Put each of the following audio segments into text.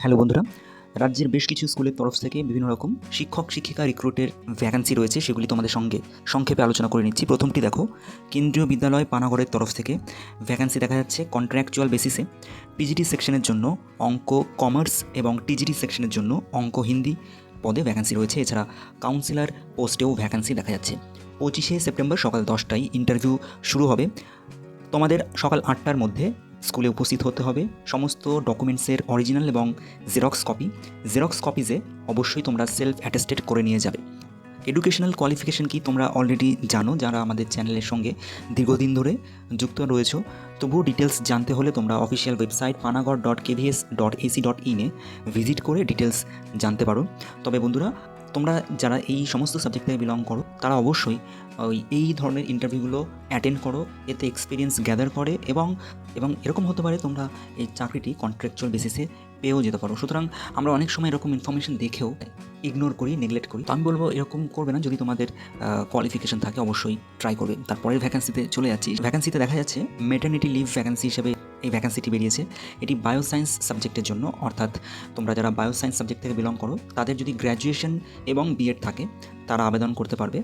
Hello বন্ধুরা, রাজ্যের বেশ কিছু স্কুলের তরফ থেকে বিভিন্ন রকম শিক্ষক, শিক্ষিকা রিক্রুটের ভ্যাকান্সি রয়েছে, সেগুলি তোমাদের সঙ্গে সংক্ষেপে আলোচনা করে নিচ্ছি। প্রথমটি দেখো, কেন্দ্রীয় বিদ্যালয় পানাগড়ের তরফ থেকে ভ্যাকান্সি দেখা যাচ্ছে কন্ট্রাকচুয়াল বেসিসে পিজিটি সেকশনের জন্য অঙ্ক কমার্স এবং টিজিটি সেকশনের জন্য অঙ্ক হিন্দি পদে ভ্যাকান্সি রয়েছে। এছাড়া কাউন্সিলর পোস্টেও ভ্যাকান্সি দেখা যাচ্ছে। পঁচিশে সেপ্টেম্বর সকাল দশটায় ইন্টারভিউ শুরু হবে। তোমাদের সকাল আটটার মধ্যে স্কুলে উপস্থিত হতে হবে। সমস্ত ডকুমেন্টসের অরিজিনাল এবং জেরক্স কপি জেরক্স কপিজে অবশ্যই তোমরা সেলফ অ্যাটেস্টেড করে নিয়ে যাবে। এডুকেশনাল কোয়ালিফিকেশন কি তোমরা অলরেডি জানো, যারা আমাদের চ্যানেলের সঙ্গে দীর্ঘদিন ধরে যুক্ত রয়েছো। তবুও ডিটেলস জানতে হলে তোমরা official website Panagarh dot KVS dot AC dot ইনে ভিজিট করে ডিটেলস জানতে পারো। তবে বন্ধুরা তোমরা যারা এই সমস্ত সাবজেক্ট থেকে বিলং করো, তারা অবশ্যই ওই এই ধরনের ইন্টারভিউগুলো অ্যাটেন্ড করো, এতে এক্সপিরিয়েন্স গ্যাদার করে এবং এবং এরকম হতে পারে তোমরা এই চাকরিটি কন্ট্রাকচুয়াল বেসিসে পেয়েও যেতে পারো। সুতরাং আমরা অনেক সময় এরকম ইনফরমেশন দেখেও ইগনোর করি নেগলেক্ট করি। তো আমি বলব এরকম করবে না, যদি তোমাদের কোয়ালিফিকেশন থাকে অবশ্যই ট্রাই করবে। তারপরের ভ্যাকান্সিতে চলে যাচ্ছি। ভ্যাকান্সিতে দেখা যাচ্ছে মেটার্নিটি লিভ ভ্যাকান্সি হিসেবে এই ভ্যাকেন্সিটি বেরিয়েছে। এটি বায়োসায়েন্স সাবজেক্টের জন্য, অর্থাৎ তোমরা যারা বায়োসায়েন্স সাবজেক্ট থেকে বিলং করো, তাদের যদি গ্র্যাজুয়েশন এবং বিএড থাকে, তারা আবেদন করতে পারবে।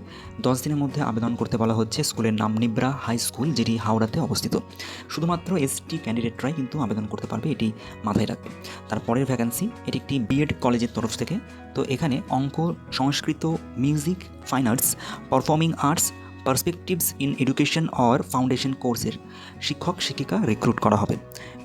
দশ দিনের মধ্যে আবেদন করতে বলা হচ্ছে স্কুলের নাম নিব্রা হাই স্কুল, যেটি হাওড়াতে অবস্থিত। শুধুমাত্র এসটি ক্যান্ডিডেটরাই কিন্তু আবেদন করতে পারবে, এটি মাথায় রাখবে। তারপরের ভ্যাকান্সি এটি একটি বিএড কলেজের তরফ থেকে। তো এখানে অঙ্ক, Sanskrit music fine arts performing arts perspectives in education or foundation কোর্সের শিক্ষক, শিক্ষিকা রিক্রুট করা হবে।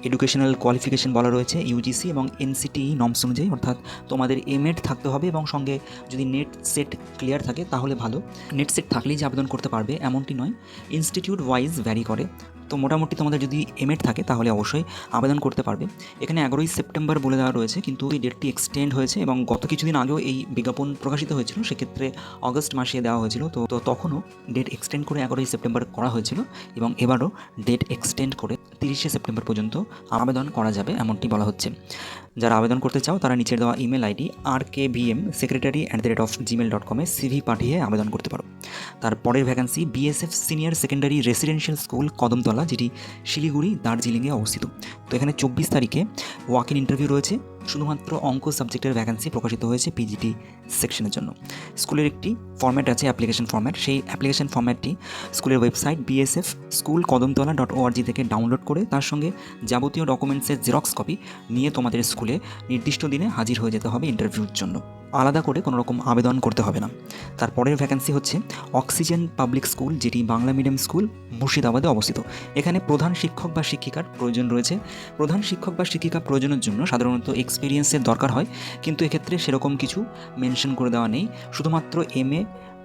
এডুকেশনাল কোয়ালিফিকেশন বলা রয়েছে ইউজিসি এবং এনসিটি নর্মস অনুযায়ী, অর্থাৎ তোমাদের এমএড থাকতে হবে এবং সঙ্গে যদি নেট সেট ক্লিয়ার থাকে তাহলে ভালো। নেট সেট থাকলেই যে আবেদন করতে পারবে এমনটি নয়। ইনস্টিটিউট ওয়াইজ ভ্যারি করে। তো মোটামুটি তোমাদের যদি এমএড থাকে, তাহলে অবশ্যই আবেদন করতে পারবে। এখানে এগারোই সেপ্টেম্বর বলে দেওয়া রয়েছে, কিন্তু এই ডেটটি এক্সটেন্ড হয়েছে এবং গত কিছুদিন আগেও এই বিজ্ঞাপন প্রকাশিত হয়েছিল, সেক্ষেত্রে অগস্ট মাসে দেওয়া হয়েছিল। তো তো তখনও ডেট এক্সটেন্ড করে এগারোই সেপ্টেম্বর করা হয়েছিল এবং এবারও ডেট এক্সটেন্ড করে তিরিশে সেপ্টেম্বর পর্যন্ত আবেদন করা যাবে, এমনটি বলা হচ্ছে। যারা আবেদন করতে চাও, তারা নিচের দেওয়া email ID R K VM secretary at the rate of Gmail dot কমে সিভি পাঠিয়ে আবেদন করতে পারো। তারপরের vacancy BSF senior secondary residential school Kadamtala. যেটি শিলিগুড়ি, দার্জিলিংয়ে অবস্থিত। তো এখানে চব্বিশ তারিখে ওয়াক ইন ইন্টারভিউ রয়েছে। শুধুমাত্র অঙ্ক সাবজেক্টের ভ্যাকান্সি প্রকাশিত হয়েছে পিজিটি সেকশনের জন্য। স্কুলের একটি ফর্ম্যাট আছে অ্যাপ্লিকেশন ফর্ম্যাট সেই অ্যাপ্লিকেশন ফর্ম্যাটটি স্কুলের website BSF school Kadamtala dot ORG থেকে ডাউনলোড করে, তার সঙ্গে যাবতীয় ডকুমেন্টসের জেরক্স কপি নিয়ে তোমাদের স্কুলে নির্দিষ্ট দিনে হাজির হয়ে যেতে হবে ইন্টারভিউর জন্য। আলাদা করে কোনো রকম আবেদন করতে হবে না। তারপরের ভ্যাকেন্সি হচ্ছে অক্সিজেন পাবলিক স্কুল যেটি বাংলা মিডিয়াম স্কুল মুর্শিদাবাদে অবস্থিত। এখানে প্রধান শিক্ষক বা শিক্ষিকার প্রয়োজন রয়েছে। প্রধান শিক্ষক বা শিক্ষিকা প্রয়োজনের জন্য সাধারণত এক্সপিরিয়েন্সের দরকার হয়, কিন্তু এক্ষেত্রে সেরকম কিছু মেনশন করে দেওয়া নেই। শুধুমাত্র এম এ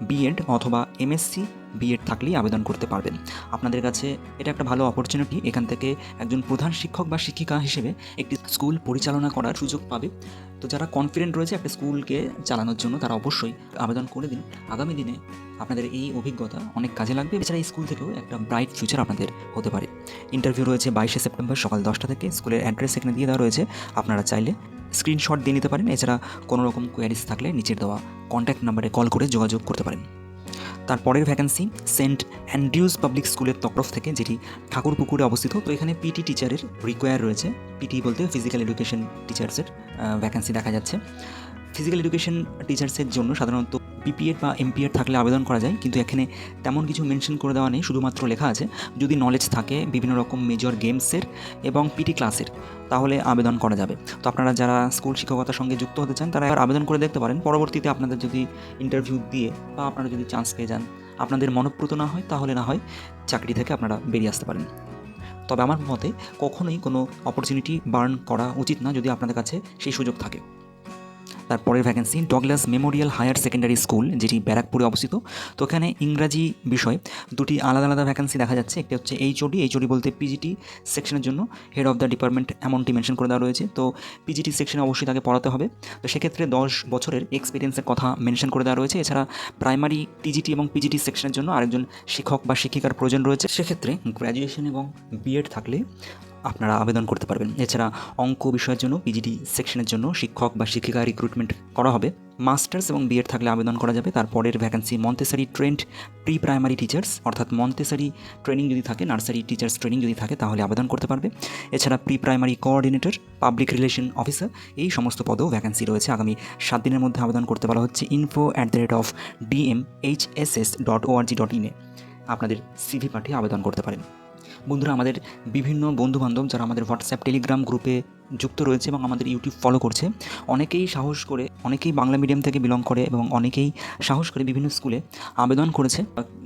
বিএড অথবা এমএসসি বিএড থাকলেই আবেদন করতে পারবেন। আপনাদের কাছে এটা একটা ভালো অপরচুনিটি এখান থেকে একজন প্রধান শিক্ষক বা শিক্ষিকা হিসেবে একটি স্কুল পরিচালনা করার সুযোগ পাবে। তো যারা কনফিডেন্ট রয়েছে একটা স্কুলকে চালানোর জন্য, তারা অবশ্যই আবেদন করে দিন। আগামী দিনে আপনাদের এই অভিজ্ঞতা অনেক কাজে লাগবে। এছাড়া এই স্কুল থেকেও একটা ব্রাইট ফিউচার আপনাদের হতে পারে। ইন্টারভিউ রয়েছে বাইশে সেপ্টেম্বর সকাল দশটা থেকে। স্কুলের অ্যাড্রেস এখানে দিয়ে দেওয়া রয়েছে। আপনারা চাইলে স্ক্রিনশট দিয়ে নিতে পারেন। এছাড়া কোনো রকম কোয়ারিজ থাকলে নিচের দেওয়া কন্ট্যাক্ট নাম্বারে কল করে যোগাযোগ করতে পারেন। তারপরের ভ্যাকেন্সি সেন্ট অ্যান্ড্রিউজ পাবলিক স্কুলের তরফ থেকে, যেটি ঠাকুরপুকুরে অবস্থিত। তো এখানে পিটি টিচারের রিকোয়ার রয়েছে। পিটি বলতে ফিজিক্যাল এডুকেশন টিচার্সের ভ্যাকেন্সি দেখা যাচ্ছে। ফিজিক্যাল এডুকেশন টিচার্সের জন্য সাধারণত বিপিএড বা এমপিএড থাকলে আবেদন করা যায়, কিন্তু এখানে তেমন কিছু মেনশন করে দেওয়া নেই, শুধুমাত্র লেখা আছে, যদি নলেজ থাকে বিভিন্ন রকম মেজর গেমসের এবং পিটি ক্লাসের তাহলে আবেদন করা যাবে। তো আপনারা যারা স্কুল শিক্ষকতার সঙ্গে যুক্ত হতে চান, তারা আবেদন করে দেখতে পারেন। পরবর্তীতে আপনাদের যদি ইন্টারভিউ দিয়ে বা আপনারা যদি চান্স পেয়ে যান, আপনাদের মনপ্রত না হয়, তাহলে না হয় চাকরি থেকে আপনারা বেরিয়ে আসতে পারেন। তবে আমার মতে, কখনোই কোনো অপরচুনিটি বার্ন করা উচিত না, যদি আপনাদের কাছে সেই সুযোগ থাকে। তারপরের vacancy Douglas memorial higher secondary school যেটি ব্যারাকপুরে অবস্থিত। তো এখানে ইংরাজি বিষয়, দুটি আলাদা আলাদা ভ্যাকেন্সি দেখা যাচ্ছে। একটি হচ্ছে এইচওডি এইচওডি বলতে পিজিটি সেকশনের জন্য। হেড অফ দ্য ডিপার্টমেন্ট এমনটি মেনশন করে দেওয়া রয়েছে। তো পিজিটি সেকশনে অবশ্যই তাকে পড়াতে হবে। তো সেক্ষেত্রে দশ বছরের এক্সপিরিয়েন্সের কথা মেনশন করে দেওয়া রয়েছে। এছাড়া প্রাইমারি টিজিটি এবং পিজিটি সেকশনের জন্য আরেকজন শিক্ষক বা শিক্ষিকার প্রয়োজন রয়েছে। সেক্ষেত্রে গ্র্যাজুয়েশন এবং বিএড থাকলে আপনারা আবেদন করতে পারবেন। এছাড়া অঙ্ক বিষয়ের জন্য পিজিডি সেকশনের জন্য শিক্ষক বা শিক্ষিকা রিক্রুটমেন্ট করা হবে। মাস্টার্স এবং বিএড থাকলে আবেদন করা যাবে। তারপরের vacancy Montessori trained pre primary teachers অর্থাৎ মন্তেসারি ট্রেনিং যদি থাকে নার্সারি টিচার্স ট্রেনিং যদি থাকে, তাহলে আবেদন করতে পারবে। এছাড়া pre primary coordinator public relation officer এই সমস্ত পদেও ভ্যাকেন্সি রয়েছে। আগামী সাত দিনের মধ্যে আবেদন করতে বলা হচ্ছে info at the rate of DM H S S dot ORG dot ইনে আপনাদের সিভি পাঠিয়ে আবেদন করতে পারেন। বন্ধুরা আমাদের বিভিন্ন বন্ধুবান্ধব যারা আমাদের হোয়াটসঅ্যাপ টেলিগ্রাম গ্রুপে যুক্ত রয়েছে এবং আমাদের ইউটিউব ফলো করছে। অনেকেই সাহস করে, অনেকেই বাংলা মিডিয়াম থেকে বিলং করে এবং অনেকেই সাহস করে বিভিন্ন স্কুলে আবেদন করেছে।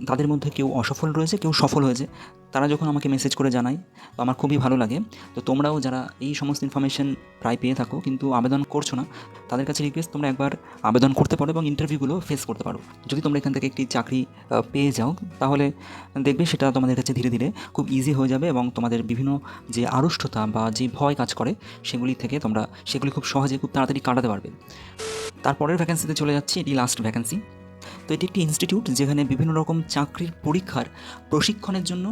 তাদের মধ্যে কেউ অসফল রয়েছে, কেউ সফল হয়েছে। তারা যখন আমাকে মেসেজ করে জানায়, তো আমার খুবই ভালো লাগে। তো তোমরাও যারা এই সমস্ত ইনফরমেশন প্রায় পেয়ে থাকো, কিন্তু আবেদন করছ না, তাদের কাছে রিকোয়েস্ট তোমরা একবার আবেদন করতে পারো এবং ইন্টারভিউগুলো ফেস করতে পারো। যদি তোমরা এখান থেকে একটি চাকরি পেয়ে যাও, তাহলে দেখবে সেটা তোমাদের কাছে ধীরে ধীরে খুব ইজি হয়ে যাবে এবং তোমাদের বিভিন্ন যে আড়ষ্টতা বা যে ভয় কাজ করে সেগুলি থেকে তোমরা সেগুলি খুব সহজে খুব তাড়াতাড়ি কাটাতে পারবে। তারপরের ভ্যাকেন্সিতে চলে যাচ্ছে এটি লাস্ট ভ্যাকেন্সি তো এটি একটি ইনস্টিটিউট যেখানে বিভিন্ন রকম চাকরির পরীক্ষার প্রশিক্ষণের জন্য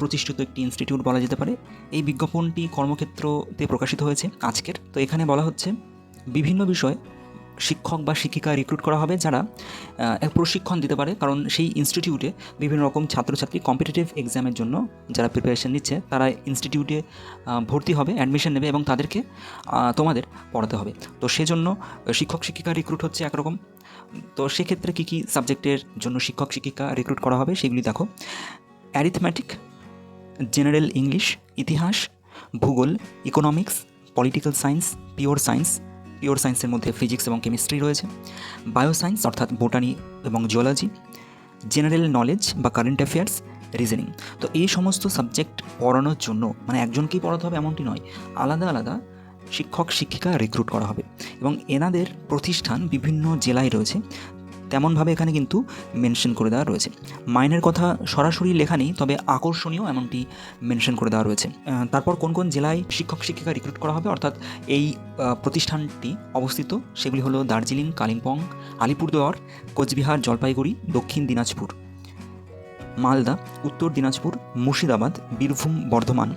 প্রতিষ্ঠিত একটি ইনস্টিটিউট বলা যেতে পারে। এই বিজ্ঞাপনটি কর্মক্ষেত্রতে প্রকাশিত হয়েছে আজকের। তো এখানে বলা হচ্ছে, বিভিন্ন বিষয়ে শিক্ষক বা শিক্ষিকা রিক্রুট করা হবে যারা প্রশিক্ষণ দিতে পারে। কারণ সেই ইনস্টিটিউটে বিভিন্ন রকম ছাত্রছাত্রী কম্পিটিটিভ এক্সামের জন্য যারা প্রিপারেশন নিচ্ছে, তারা ইনস্টিটিউটে ভর্তি হবে অ্যাডমিশন নেবে এবং তাদেরকে তোমাদের পড়াতে হবে। তো সেজন্য শিক্ষক শিক্ষিকা রিক্রুট হচ্ছে একরকম। তো সেক্ষেত্রে কী কী সাবজেক্টের জন্য শিক্ষক শিক্ষিকা রিক্রুট করা হবে সেগুলি দেখো। অ্যারিথম্যাটিক জেনারেল ইংলিশ ইতিহাস, ভূগোল economics political science pure science pure সায়েন্সের মধ্যে ফিজিক্স এবং কেমিস্ট্রি রয়েছে বায়োসায়েন্স অর্থাৎ বোটানি এবং জিওলজি জেনারেল নলেজ বা কারেন্ট অ্যাফেয়ার্স রিজনিং তো এই সমস্ত সাবজেক্ট পড়ানোর জন্য মানে একজনকেই পড়াতে হবে এমনটি নয়, আলাদা আলাদা শিক্ষক শিক্ষিকা রিক্রুট করা হবে। এবং এনাদের প্রতিষ্ঠান বিভিন্ন জেলায় রয়েছে তেমনভাবে এখানে কিন্তু মেনশন করে দেওয়া রয়েছে। মাইনের কথা সরাসরি লেখা নেই, তবে আকর্ষণীয় এমনটি মেনশন করে দেওয়া রয়েছে। তারপর কোন কোন জেলায় শিক্ষক শিক্ষিকা রিক্রুট করা হবে? অর্থাৎ এই প্রতিষ্ঠানটি অবস্থিত সেগুলি হলো দার্জিলিং, কালিম্পং, আলিপুরদুয়ার, কোচবিহার, জলপাইগুড়ি, দক্ষিণ দিনাজপুর, মালদা, উত্তর দিনাজপুর, মুর্শিদাবাদ, বীরভূম, বর্ধমান,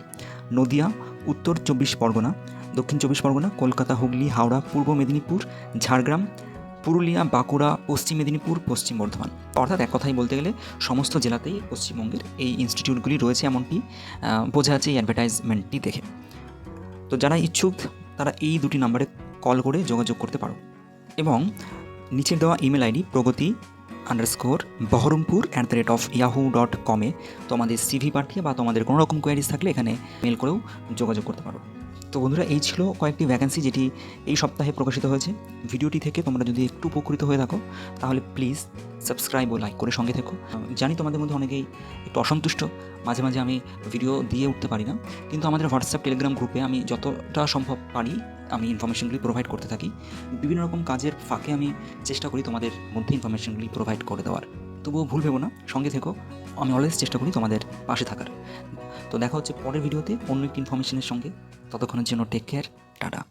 নদিয়া, উত্তর চব্বিশ পরগনা, দক্ষিণ চব্বিশ পরগনা, কলকাতা, হুগলি, হাওড়া, পূর্ব মেদিনীপুর, ঝাড়গ্রাম পুরুলিয়া, বাঁকুড়া, পশ্চিম মেদিনীপুর, পশ্চিম বর্ধমান। অর্থাৎ এক কথাই বলতে গেলে সমস্ত জেলাতেই পশ্চিমবঙ্গের এই ইনস্টিটিউটগুলি রয়েছে এমনটি বোঝা যাচ্ছে এই অ্যাডভার্টাইজমেন্টটি দেখে। তো যারা ইচ্ছুক, তারা এই দুটি নাম্বারে কল করে যোগাযোগ করতে পারো। এবং নিচের দেওয়া email ID Pragati underscore Baharampur at the rate of Yahoo dot কমে তোমাদের সিভি পাঠিয়ে বা তোমাদের কোনো রকম কোয়ারিজ থাকলে এখানে মেল করেও যোগাযোগ করতে পারো। তো বন্ধুরা, এই ছিল কয়েকটি ভ্যাকেন্সি যেটি এই সপ্তাহে প্রকাশিত হয়েছে। ভিডিওটি থেকে তোমরা যদি একটু উপকৃত হয়ে থাকো, তাহলে প্লিজ সাবস্ক্রাইব ও লাইক করে সঙ্গে থেকো। জানি তোমাদের মধ্যে অনেকেই একটু অসন্তুষ্ট, মাঝে মাঝে আমি ভিডিও দিয়ে উঠতে পারি না, কিন্তু আমাদের হোয়াটসঅ্যাপ টেলিগ্রাম গ্রুপে আমি যতটা সম্ভব পারি, আমি ইনফরমেশনগুলি প্রোভাইড করতে থাকি। বিভিন্ন রকম কাজের ফাঁকে আমি চেষ্টা করি তোমাদের মধ্যে ইনফরমেশনগুলি প্রোভাইড করে দেওয়ার। তবুও ভুল ভেবো না, সঙ্গে থেকো। আমি অলওয়েজ চেষ্টা করি তোমাদের পাশে থাকার। তো দেখা হচ্ছে পরের ভিডিওতে অন্য একটি ইনফরমেশনের সঙ্গে। ততক্ষণের জন্য টেক কেয়ার টাটা।